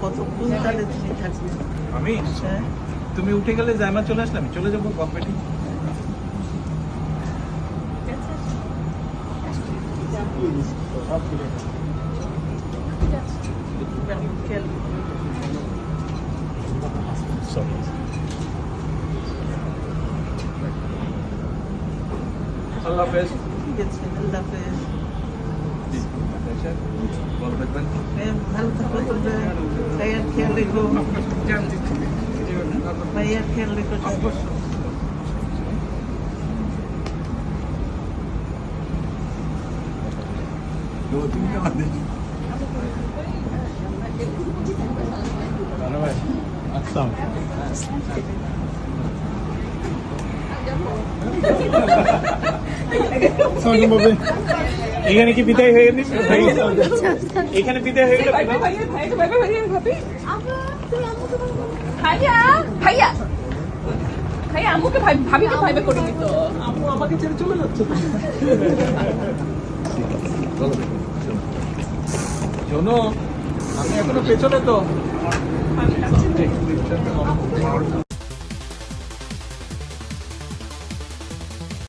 কতক্ষণ তাহলে তুমি থাকবে আমি? হ্যাঁ। তুমি উঠে গেলে জায়মা চলে আসলে আমি চলে যাব কম্পিটি কেমন আল্লাহ হাফেজ ঠিক আছে আল্লাহ হাফেজ ভালো থাকবেন হ্যাঁ, ভালো থাকো তোমরা ভাইয়ার খেয়াল রেখো ভাইয়ার খেয়াল রেখো এখানে কি বিদায় হয়ে গেছে? এখানে বিদায় হয়ে গেল ভাইয়া ভাইয়া। ভাইয়া ভাবিকে ভাইবে করে দিত আপু আমাকে ছেড়ে চলে যাচ্ছে শোনো আমি এখনও পেছনে তো।